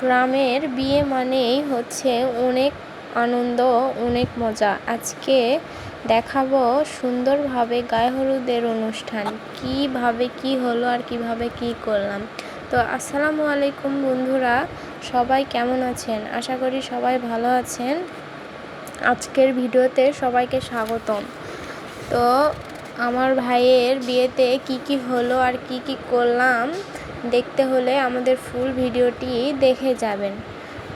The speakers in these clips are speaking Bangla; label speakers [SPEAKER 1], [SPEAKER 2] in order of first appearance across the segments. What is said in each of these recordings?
[SPEAKER 1] গ্রামের বিয়ে মানেই হচ্ছে অনেক আনন্দ, অনেক মজা। আজকে দেখাবো সুন্দরভাবে গায়ে হলুদের অনুষ্ঠান। কীভাবে কি হলো আর কীভাবে কি করলাম। তো আসসালামু আলাইকুম বন্ধুরা, সবাই কেমন আছেন? আশা করি সবাই ভালো আছেন। আজকের ভিডিওতে সবাইকে স্বাগতম। তো আমার ভাইয়ের বিয়েতে কি কি হলো আর কি কি করলাম দেখতে হলে আমাদের ফুল ভিডিওটি দেখে যাবেন।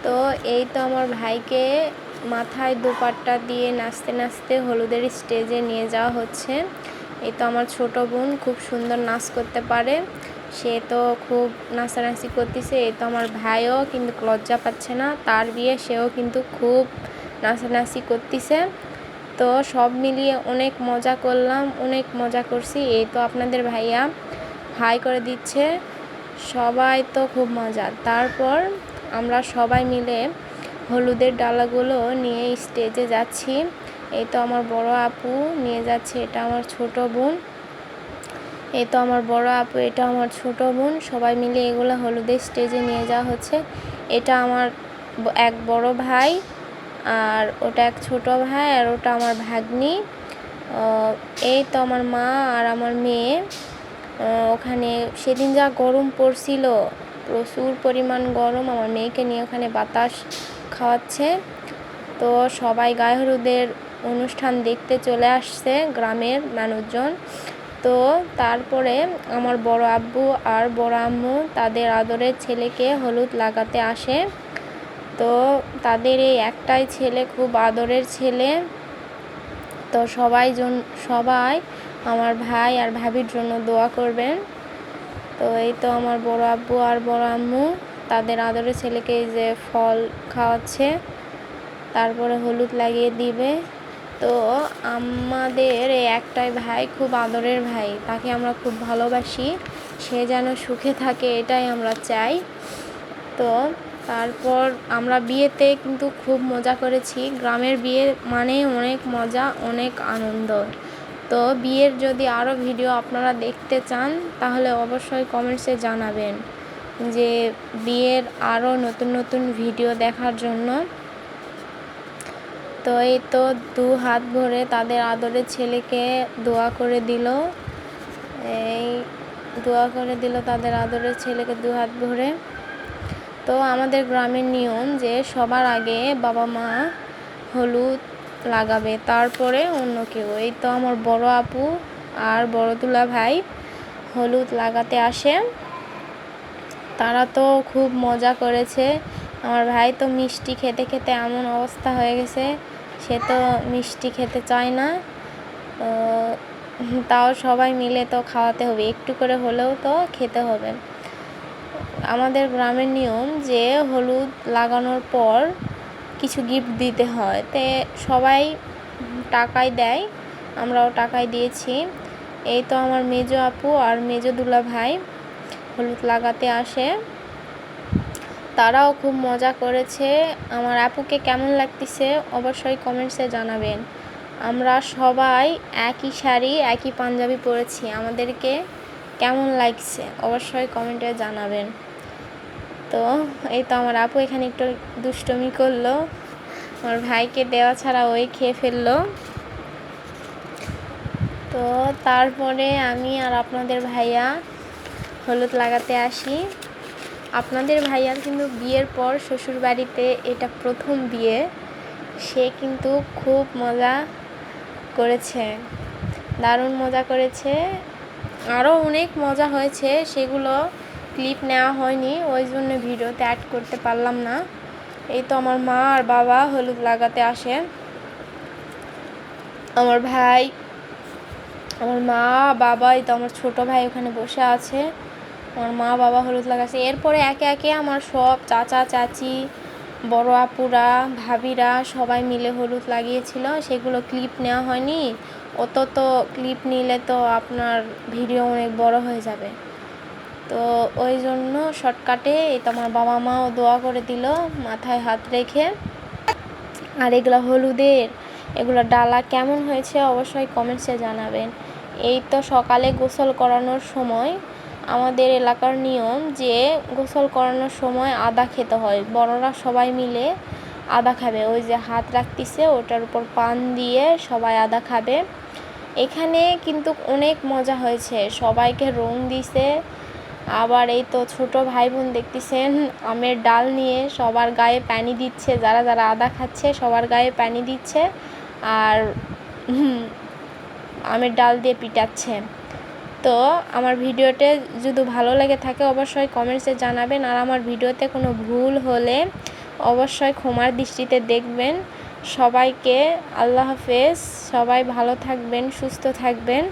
[SPEAKER 1] তো এই তো আমার ভাইকে মাথায় দুপাট্টা দিয়ে নাচতে নাচতে হলুদের স্টেজে নিয়ে যাওয়া হচ্ছে। এই তো আমার ছোট বোন খুব সুন্দর নাচ করতে পারে। সে তো খুব নাচানাচি করতেছে। এই তো আমার ভাইও কিন্তু লজ্জা পাচ্ছে না। তার বিয়ে সেও কিন্তু খুব নাচানাচি করতেছে। তো সব মিলিয়ে অনেক মজা করলাম, অনেক মজা করছি। এই তো আপনাদের ভাইয়া হাই করে দিচ্ছে। সবাই তো খুব মজা। তারপর আমরা সবাই মিলে হলুদের ডালাগুলো নিয়ে স্টেজে যাচ্ছি। এই তো আমার বড় আপু নিয়ে যাচ্ছে, এটা আমার ছোট বোন। এই তো আমার বড় আপু, এটা আমার ছোট বোন। সবাই মিলে এগুলো হলুদের স্টেজে নিয়ে যাওয়া হচ্ছে। এটা আমার এক বড় ভাই আর ওটা এক ছোট ভাই আর ওটা আমার ভাগ্নি। এই তো আমার মা আর আমার মেয়ে। ওখানে সেদিন যা গরম পড়ছিল, প্রচুর পরিমাণ গরম, আমার মেয়েকে নিয়ে ওখানে বাতাস খাওয়াচ্ছে। তো সবাই গায়ে হলুদের অনুষ্ঠান দেখতে চলে আসছে গ্রামের মানুষজন। তো তারপরে আমার বড় আব্বু আর বড় আম্মু তাদের আদরের ছেলেকে হলুদ লাগাতে আসে। তো তাদের এই একটাই ছেলে খুব আদরের ছেলে। তো সবাই জন, সবাই আমার ভাই আর ভাবির জন্য দোয়া করবেন। তো এই তো আমার বড় আব্বু আর বড় আম্মু, তাদের আদরের ছেলেকে এই যে ফল খাওয়াচ্ছে, তারপরে হলুদ লাগিয়ে দিবে। তো আমাদের এই একটাই ভাই খুব আদরের ভাই, তাকে আমরা খুব ভালোবাসি, সে যেন সুখে থাকে এটাই আমরা চাই। তো তারপর আমরা বিয়েতে কিন্তু খুব মজা করেছি, গ্রামের বিয়ে মানে অনেক মজা, অনেক আনন্দ। তো বিয়ের যদি আরও ভিডিও আপনারা দেখতে চান, তাহলে অবশ্যই কমেন্টসে জানাবেন যে বিয়ের আরও নতুন নতুন ভিডিও দেখার জন্য। তো এই তো দু হাত ভরে তাদের আদরের ছেলেকে দোয়া করে দিল। এই দোয়া করে দিল তাদের আদরের ছেলেকে দু হাত ভরে। তো আমাদের গ্রামের নিয়ম যে সবার আগে বাবা মা হলুদ লাগাবে, তারপরে অন্য কেউ। এই তো আমার বড় আপু আর বড় তুলা ভাই হলুদ লাগাতে আসে। তারা তো খুব মজা করেছে। আমার ভাই তো মিষ্টি খেতে খেতে এমন অবস্থা হয়ে গেছে, সে তো মিষ্টি খেতে চায় না। তাও সবাই মিলে তো খাওয়াতে হবে, একটু করে হলেও তো খেতে হবে। আমাদের গ্রামের নিয়ম যে হলুদ লাগানোর পর কিছু গিফট দিতে হয়। তে সবাই টাকায় দেয়, আমরাও টাকায় দিয়েছি। এই তো আমার মেজো আপু আর মেজো দুলা ভাই হলুদ লাগাতে আসে। তারাও খুব মজা করেছে। আমার আপুকে কেমন লাগতেছে অবশ্যই কমেন্টসে জানাবেন। আমরা সবাই একই শাড়ি, একই পাঞ্জাবি পরেছি। আমাদেরকে কেমন লাগছে অবশ্যই কমেন্টে জানাবেন। তো এই তো আমার আপু এখানে একটু দুষ্টমি করল। আমার ভাইকে দেওয়া ছাড়া ওই খেয়ে ফেলল। তো তারপরে আমি আর আপনাদের ভাইয়া হলুদ লাগাতে আসি। আপনাদের ভাইয়ার কিন্তু বিয়ের পর শ্বশুর বাড়িতে এটা প্রথম বিয়ে। সে কিন্তু খুব মজা করেছে, দারুণ মজা করেছে। আরও অনেক মজা হয়েছে সেগুলো ক্লিপ নেওয়া হয়নি, ওই জন্য ভিডিওতে অ্যাড করতে পারলাম না। এই তো আমার মা আর বাবা হলুদ লাগাতে আসে। আমার ভাই, আমার মা, বাবা, এই তো আমার ছোট ভাই ওখানে বসে আছে। আমার মা, বাবা হলুদ লাগাচ্ছে। এরপরে একে একে আমার সব চাচা, চাচি, বড় আপুরা, ভাবিরা সবাই মিলে হলুদ লাগিয়েছিল। সেগুলো ক্লিপ নেওয়া হয়নি। অত তো ক্লিপ নিলে তো আপনার ভিডিও অনেক বড় হয়ে যাবে। তো ওই জন্য শর্টকাটে এই তো আমার বাবা মাও দোয়া করে দিল মাথায় হাত রেখে। আর এগুলো হলুদের, এগুলো ডালা কেমন হয়েছে অবশ্যই কমেন্টসে জানাবেন। এই তো সকালে গোসল করানোর সময় আমাদের এলাকার নিয়ম যে গোসল করানোর সময় আদা খেতে হয়। বড়রা সবাই মিলে আদা খাবে। ওই যে হাত রাখতিছে, ওটার উপর পান দিয়ে সবাই আদা খাবে। এখানে কিন্তু অনেক মজা হয়েছে। সবাইকে রং দিছে আবার এই তো ছোট ভাই বোন দেখতেছেন, আমের ডাল নিয়ে সবার গায়ে পানি দিচ্ছে, যারা যারা আদা খাচ্ছে সবার গায়ে পানি দিচ্ছে আর আমের ডাল দিয়ে পিটাচ্ছে। তো আমার ভিডিওতে যদি ভালো লেগে থাকে অবশ্যই কমেন্টসে জানাবেন আর আমার ভিডিওতে কোনো ভুল হলে অবশ্যই ক্ষমার দৃষ্টিতে দেখবেন। সবাইকে আল্লাহ হাফেজ, সবাই ভালো থাকবেন, সুস্থ থাকবেন।